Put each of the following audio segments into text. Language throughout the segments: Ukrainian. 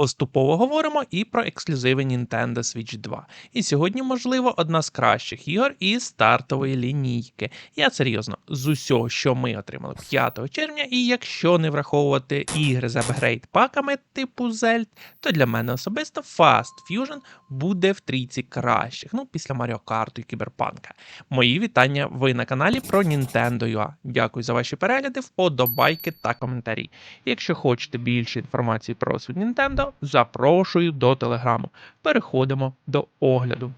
Поступово говоримо і про ексклюзиви Nintendo Switch 2. І сьогодні, можливо, одна з кращих ігор із стартової лінійки. Я серйозно, з усього, що ми отримали 5 червня, і якщо не враховувати ігри з апгрейд паками типу Zeld, то для мене особисто Fast Fusion буде в трійці кращих, ну після Mario Kart і Кіберпанка. Мої вітання ви на каналі про Nintendo UA. Дякую за ваші перегляди, вподобайки та коментарі. Якщо хочете більше інформації про світ Nintendo, запрошую до телеграму. Переходимо до огляду.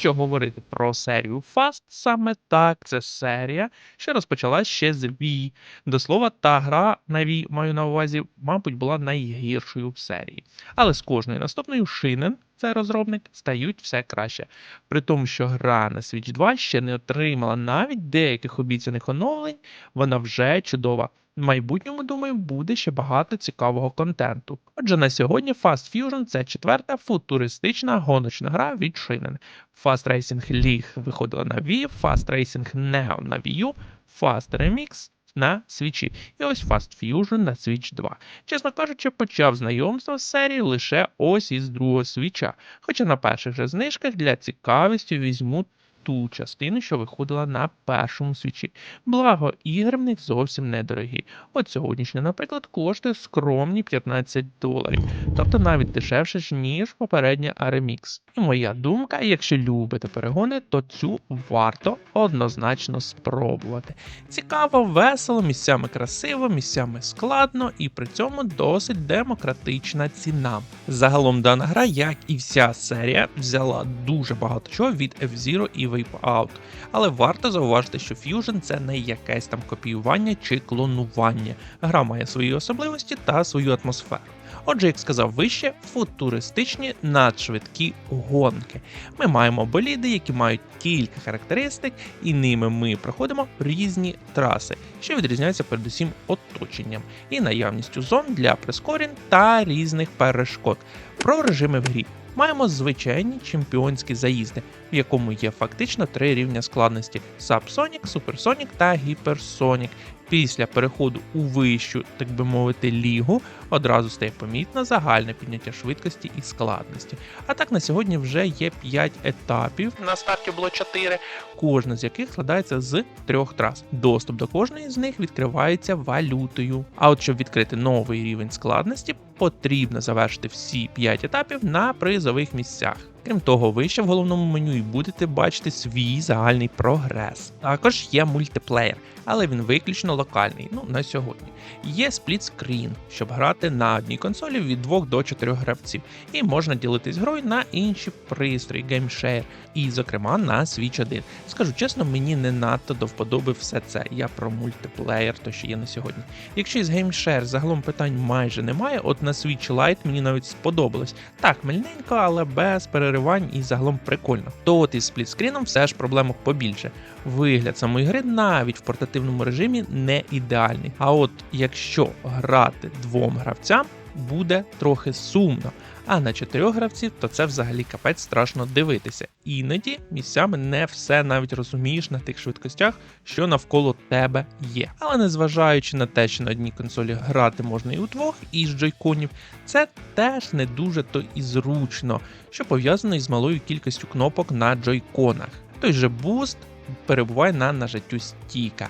Що говорити про серію Fast, саме так, це серія, що розпочалась ще з Wii. До слова, та гра на Wii, маю на увазі, мабуть, була найгіршою в серії. Але з кожною наступною Shinen, це розробник, стають все краще. При тому, що гра на Switch 2 ще не отримала навіть деяких обіцяних оновлень, вона вже чудова. В майбутньому, думаю, буде ще багато цікавого контенту. Отже, на сьогодні Fast Fusion це четверта футуристична гоночна гра від Shinen. Fast Racing League виходила на Wii, Fast Racing Neo на Wii U, Fast Remix на Switch. І ось Fast Fusion на Switch 2. Чесно кажучи, почав знайомство з серією лише ось із другого свіча. Хоча на перших же знижках для цікавості візьму ту частину, що виходила на першому свічі. Благо, ігри в них зовсім недорогі. От сьогоднішня, наприклад, коштує скромні 15 доларів, тобто навіть дешевше, ніж попередня RMX. І моя думка, якщо любите перегони, то цю варто однозначно спробувати. Цікаво, весело, місцями красиво, місцями складно і при цьому досить демократична ціна. Загалом дана гра, як і вся серія, взяла дуже багато чого від F-Zero і Wipeout. Але варто зауважити, що Fusion це не якесь там копіювання чи клонування. Гра має свої особливості та свою атмосферу. Отже, як сказав вище, футуристичні надшвидкі гонки. Ми маємо боліди, які мають кілька характеристик, і ними ми проходимо різні траси, що відрізняються передусім оточенням і наявністю зон для прискорень та різних перешкод. Про режими в грі. Маємо звичайні чемпіонські заїзди, в якому є фактично три рівня складності: Subsonic, Supersonic та Hypersonic. Після переходу у вищу, так би мовити, лігу одразу стає помітно загальне підняття швидкості і складності. А так на сьогодні вже є 5 етапів. На старті було 4, кожна з яких складається з трьох трас. Доступ до кожної з них відкривається валютою. А от щоб відкрити новий рівень складності, потрібно завершити всі 5 етапів на призових місцях. Крім того, ви ще в головному меню і будете бачити свій загальний прогрес. Також є мультиплеєр, але він виключно локальний, ну на сьогодні. Є сплітскрін, щоб грати на одній консолі від 2 до 4 гравців, і можна ділитись грою на інші пристрої, геймшер, і, зокрема, на Switch 1. Скажу чесно, мені не надто до вподоби все це. Я про мультиплеєр, то що є на сьогодні. Якщо із геймшер загалом питань майже немає, от на Switch Lite мені навіть сподобалось. Так, мильненько, але без переривань і загалом прикольно. То от із сплітскріном все ж проблемок побільше. Вигляд самої гри навіть в портативному режимі не ідеальний. А от якщо грати двом гравцям, буде трохи сумно. А на чотирьох гравців, то це взагалі капець страшно дивитися. Іноді місцями не все навіть розумієш на тих швидкостях, що навколо тебе є. Але незважаючи на те, що на одній консолі грати можна і у двох із джойконів, це теж не дуже то і зручно, що пов'язано із малою кількістю кнопок на джойконах. Той же буст перебуває на нажаттю стіка.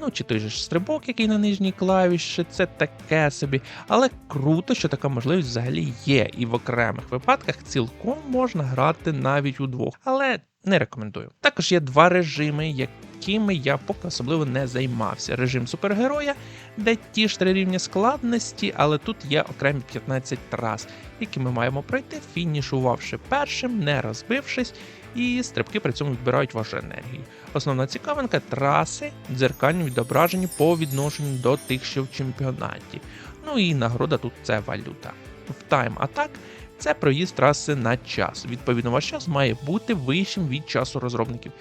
Ну, чи той же ж стрибок, який на нижній клавіші, це таке собі. Але круто, що така можливість взагалі є, і в окремих випадках цілком можна грати навіть удвох. Але не рекомендую. Також є два режими, якими я поки особливо не займався. Режим супергероя, де ті ж три рівні складності, але тут є окремі 15 трас, які ми маємо пройти, фінішувавши першим, не розбившись, і стрибки при цьому відбирають вашу енергію. Основна цікавинка траси дзеркальні відображені по відношенню до тих, що в чемпіонаті. Ну і нагорода тут це валюта. В Time Attack це проїзд траси на час. Відповідно, ваш час має бути вищим від часу розробників.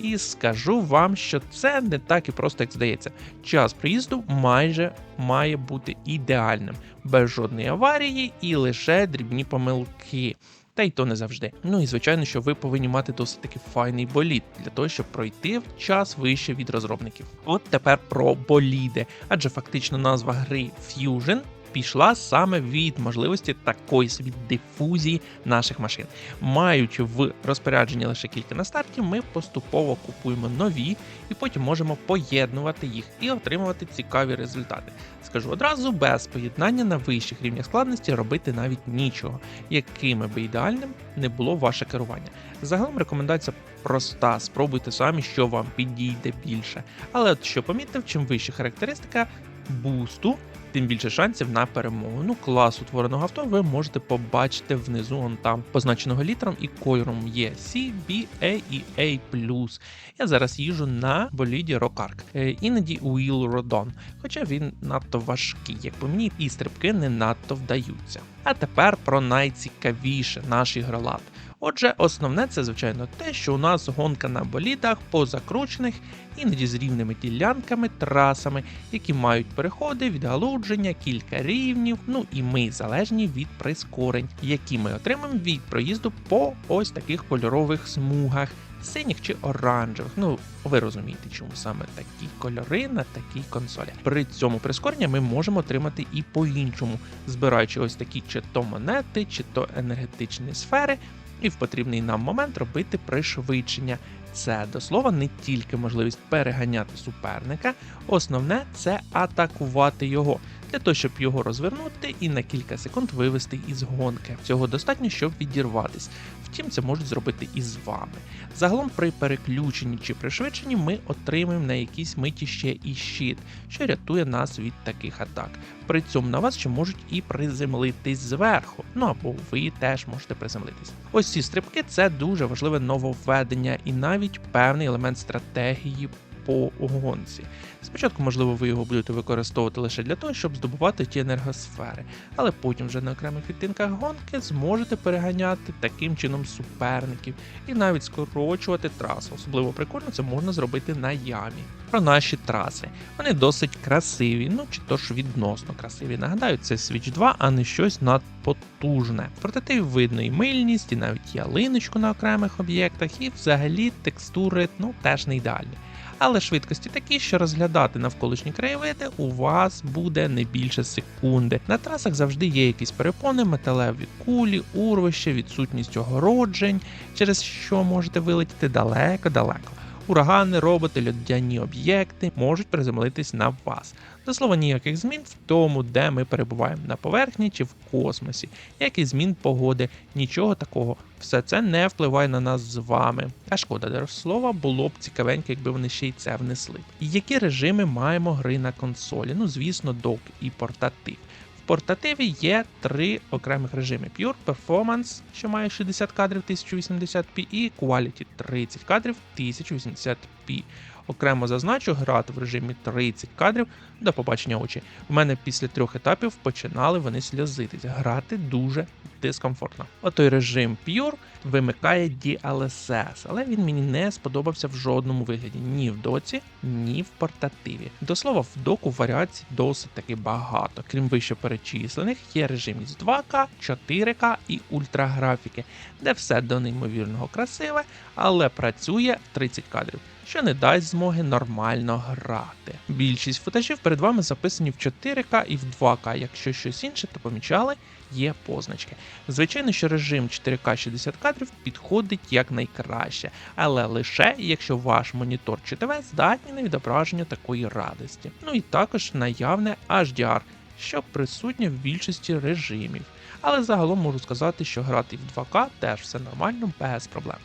І скажу вам, що це не так і просто, як здається. Час приїзду майже має бути ідеальним, без жодної аварії і лише дрібні помилки. Та й то не завжди. Ну і звичайно, що ви повинні мати досить таки файний болід для того, щоб пройти в час вище від розробників. От тепер про боліди, адже фактично назва гри Fusion пішла саме від можливості такої собі дифузії наших машин. Маючи в розпорядженні лише кілька на старті, ми поступово купуємо нові і потім можемо поєднувати їх і отримувати цікаві результати. Скажу одразу, без поєднання на вищих рівнях складності робити навіть нічого, якими би ідеальним не було ваше керування. Загалом рекомендація проста: спробуйте самі, що вам підійде більше. Але от що помітив, чим вища характеристика бусту, тим більше шансів на перемогу. Ну, клас утвореного авто ви можете побачити внизу, он там, позначеного літером і кольором є C, B, A і A+. Я зараз їжу на боліді Rockark, е, іноді Уіл Родон, хоча він надто важкий, як по мені, і стрибки не надто вдаються. А тепер про найцікавіше наш ігролад. Отже, основне це, звичайно, те, що у нас гонка на болідах по закручених, іноді з рівними ділянками, трасами, які мають переходи, відгалудження, кілька рівнів, ну і ми залежні від прискорень, які ми отримаємо від проїзду по ось таких кольорових смугах. Синіх чи оранжевих, ну ви розумієте, чому саме такі кольори на такій консолі. При цьому прискорення ми можемо отримати і по-іншому, збираючи ось такі чи то монети, чи то енергетичні сфери, і в потрібний нам момент робити пришвидшення. Це до слова не тільки можливість переганяти суперника, основне це атакувати його для того, щоб його розвернути і на кілька секунд вивести із гонки. Цього достатньо, щоб відірватись. Втім, це можуть зробити і з вами. Загалом, при переключенні чи пришвидшенні ми отримуємо на якійсь миті ще і щит, що рятує нас від таких атак. При цьому на вас ще можуть і приземлитись зверху. Ну або ви теж можете приземлитись. Ось ці стрибки це дуже важливе нововведення і навіть певний елемент стратегії по гонці. Спочатку, можливо, ви його будете використовувати лише для того, щоб здобувати ті енергосфери, але потім вже на окремих відтинках гонки зможете переганяти таким чином суперників і навіть скорочувати трасу. Особливо прикольно це можна зробити на ямі. Про наші траси. Вони досить красиві, ну чи то ж відносно красиві. Нагадаю, це Switch 2, а не щось надпотужне. В видно і мильність, і навіть ялиночку на окремих об'єктах, і взагалі текстури ну теж не ідеальні але швидкості такі, що розглядати навколишні краєвиди у вас буде не більше секунди. На трасах завжди є якісь перепони, металеві кулі, урвище, відсутність огороджень, через що можете вилетіти далеко-далеко. Урагани, роботи, льодяні об'єкти можуть приземлитись на вас. До слова, ніяких змін в тому, де ми перебуваємо на поверхні чи в космосі, як і змін погоди, нічого такого. Все це не впливає на нас з вами. А шкода до слова, було б цікавенько, якби вони ще й це внесли. І які режими маємо гри на консолі? Ну, звісно, док і портатив. В портативі є три окремих режими: Pure Performance, що має 60 кадрів 1080p, і Quality 30 кадрів 1080p. Окремо зазначу, грати в режимі 30 кадрів до побачення очі. У мене після трьох етапів починали вони сльозитись. Грати дуже дискомфортно. Отой режим Pure вимикає DLSS, але він мені не сподобався в жодному вигляді ні в доці, ні в портативі. До слова, в доку варіацій досить таки багато. Крім вище перечислених, є режим із 2К, 4К і ультраграфіки, де все до неймовірного красиве, але працює 30 кадрів що не дасть змоги нормально грати. Більшість футажів перед вами записані в 4К і в 2К. Якщо щось інше, то помічали, є позначки. Звичайно, що режим 4К 60 кадрів підходить як найкраще, але лише якщо ваш монітор чи ТВ здатні на відображення такої радості. Ну і також наявне HDR, що присутнє в більшості режимів. Але загалом можу сказати, що грати в 2К теж все нормально без проблем.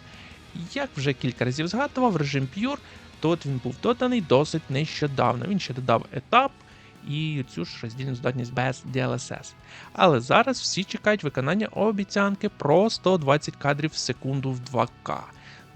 Як вже кілька разів згадував, режим Pure, тут він був доданий досить нещодавно. Він ще додав етап і цю ж роздільну здатність без DLSS. Але зараз всі чекають виконання обіцянки про 120 кадрів в секунду в 2К.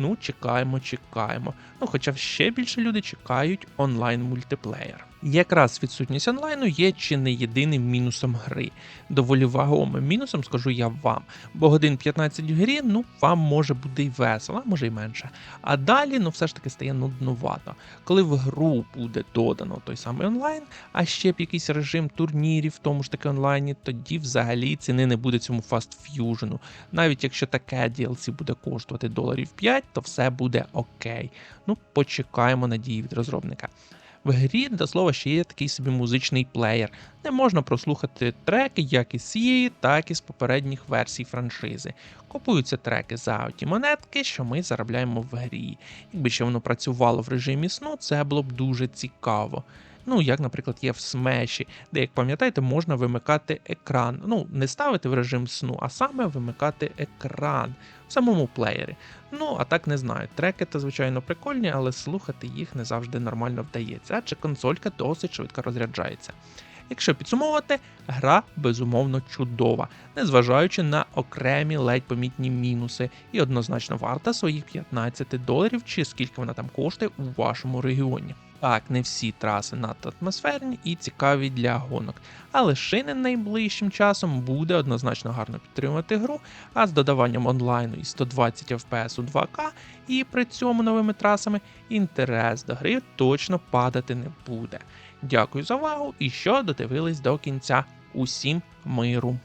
Ну, чекаємо, чекаємо. Ну, хоча ще більше люди чекають онлайн мультиплеєр. Якраз відсутність онлайну є чи не єдиним мінусом гри. Доволі вагомим мінусом скажу я вам, бо годин 15 в грі, ну вам може буде й весело, а може й менше. А далі, ну все ж таки стає нуднувато. Коли в гру буде додано той самий онлайн, а ще б якийсь режим турнірів в тому ж таки онлайні, тоді взагалі ціни не буде цьому фастф'южену. Навіть якщо таке DLC буде коштувати доларів 5, то все буде окей. Ну, почекаємо надії від розробника. В грі, до слова, ще є такий собі музичний плеєр, де можна прослухати треки як із цієї, так і з попередніх версій франшизи. Купуються треки за ті монетки, що ми заробляємо в грі. Якби ще воно працювало в режимі сну, це було б дуже цікаво. Ну, як, наприклад, є в смеші, де, як пам'ятаєте, можна вимикати екран. Ну, не ставити в режим сну, а саме вимикати екран самому плеєрі. Ну, а так не знаю. Треки то, звичайно, прикольні, але слухати їх не завжди нормально вдається, адже консолька досить швидко розряджається. Якщо підсумовувати, гра безумовно чудова, незважаючи на окремі ледь помітні мінуси, і однозначно варта своїх 15 доларів, чи скільки вона там коштує у вашому регіоні. Так, не всі траси надто атмосферні і цікаві для гонок, але шини найближчим часом буде однозначно гарно підтримувати гру, а з додаванням онлайну і 120 FPS у 2К, і при цьому новими трасами інтерес до гри точно падати не буде. Дякую за увагу і що додивились до кінця. Усім миру!